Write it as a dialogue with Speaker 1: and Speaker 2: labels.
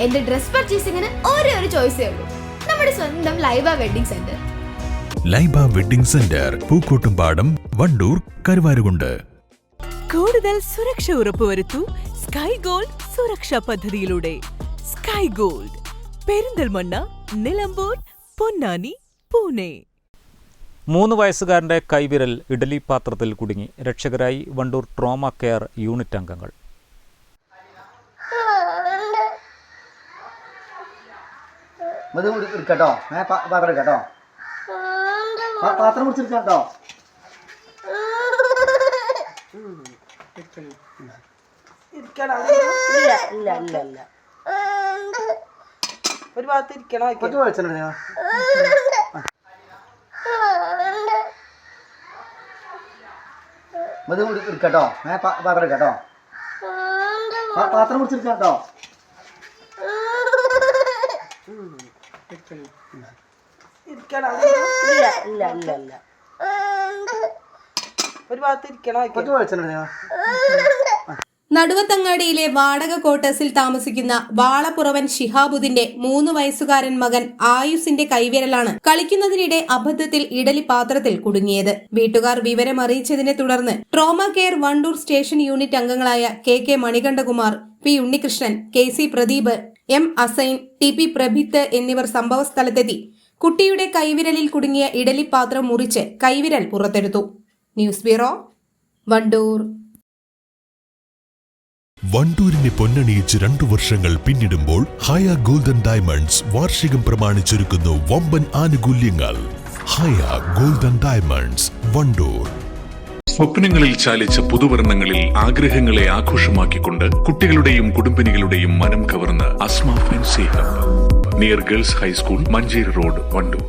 Speaker 1: എന്റെ ഡ്രസ് പർച്ചേസിംഗിന് ഒരേ ഒരു ചോയ്സേ ഉള്ളൂ. നമ്മുടെ സ്വന്തം Laiba wedding centre.
Speaker 2: Laiba wedding centre Pookkottumpadam Wandoor Karuvarakundu.
Speaker 3: കൂടുതൽ സുരക്ഷ ഉറപ്പുവരുത്തൂ സ്കൈ ഗോൾഡ് സുരക്ഷാ പദ്ധതിയിലൂടെ. Sky Gold Perinthalmanna Nilambur Ponnani Pune.
Speaker 4: മൂന്ന് വയസ്സുകാരന്റെ കൈവിരൽ ഇഡലി പാത്രത്തിൽ കുടുങ്ങി. രക്ഷകരായി വണ്ടൂർ ട്രോമ കെയർ യൂണിറ്റ് അംഗങ്ങൾ.
Speaker 5: കൂടി എടുക്കട്ടോ. ഞാൻ പാത്രം എടുക്കട്ടോ. പാത്രം മുറിച്ചെടുക്കാം കേട്ടോ.
Speaker 6: ഇല്ല ഇല്ല ഇല്ല ഇല്ല ഒരു ഭാഗത്ത് ഇരിക്കണോ
Speaker 5: എടുക്കട്ടോ. ഞാൻ പാത്രം എടുക്കട്ടോ. പാത്രം മുറിച്ചെടുക്കാം
Speaker 6: ഇരിക്കണോ ഇല്ല ഇല്ല ഇല്ല ഇല്ല ഒരു ഭാഗത്ത് ഇരിക്കണോ
Speaker 7: നടുവത്തങ്ങാടിയിലെ വാടക ക്വാർട്ടേഴ്സിൽ താമസിക്കുന്ന വാളപ്പുറവൻ ഷിഹാബുദ്ദിന്റെ മൂന്ന് വയസ്സുകാരൻ മകൻ ആയുസിന്റെ കൈവിരലാണ് കളിക്കുന്നതിനിടെ അബദ്ധത്തിൽ ഇഡലി പാത്രത്തിൽ കുടുങ്ങിയത്. വീട്ടുകാർ വിവരമറിയിച്ചതിനെ തുടർന്ന് trauma care Wandoor station unit അംഗങ്ങളായ K K Manikandakumar P Unnikrishnan K C Pradeep M Assain T P Prabhith എന്നിവർ സംഭവസ്ഥലത്തെത്തി. കുട്ടിയുടെ കൈവിരലിൽ കുടുങ്ങിയ ഇഡലി പാത്രം മുറിച്ച് കൈവിരൽ പുറത്തെടുത്തു. News bureau Wandoor.
Speaker 2: വണ്ടൂരിനെ പൊന്നണിയിച്ച് രണ്ടു വർഷങ്ങൾ പിന്നിടുമ്പോൾ ഹയ ഗോൾഡൻ ഡയമണ്ട്സ് വാർഷികം പ്രമാണിച്ചൊരുക്കുന്നു വമ്പൻ ആനുകൂല്യങ്ങൾ. Haya golden diamonds Wandoor.
Speaker 8: സ്വപ്നങ്ങളിൽ ചാലിച്ച പുതുവർണങ്ങളിൽ ആഗ്രഹങ്ങളെ ആഘോഷമാക്കിക്കൊണ്ട് കുട്ടികളുടെയും കുടുംബിനികളുടെയും മനം കവർന്ന് Asma fancy hub near girls high school Manjeri road Wandoor.